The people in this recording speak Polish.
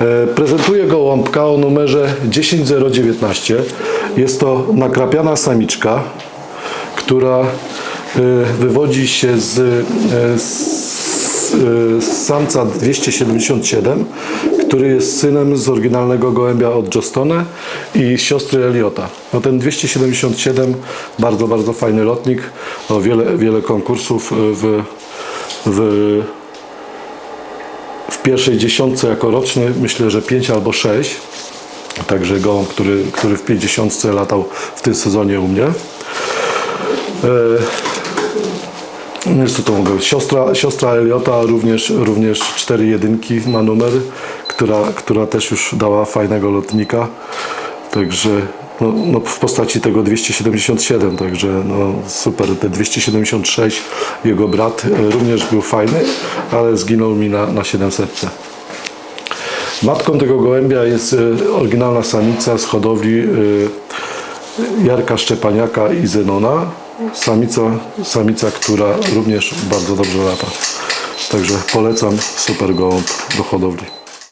E, Prezentuję gołąbka o numerze 10019. Jest to nakrapiana samiczka, która e, wywodzi się z, e, z, z samca 277, który jest synem z oryginalnego gołębia od Jostone i siostry Eliota. No ten 277 bardzo, bardzo fajny lotnik, o wiele, wiele konkursów w, w w pierwszej dziesiątce jako roczny myślę, że 5 albo 6. Także gołąb, który, który w 50 latał w tym sezonie u mnie. E, no co to mogę być? Siostra, siostra Eliota również, również 4 jedynki ma numer, która, która też już dała fajnego lotnika. Także no, no w postaci tego 277, także no super. Te 276, jego brat e, również był fajny, ale zginął mi na, na 700. Matką tego gołębia jest e, oryginalna samica z hodowli e, Jarka Szczepaniaka i Zenona. Samica, samica, która również bardzo dobrze lata. Także polecam super gołąb do hodowli.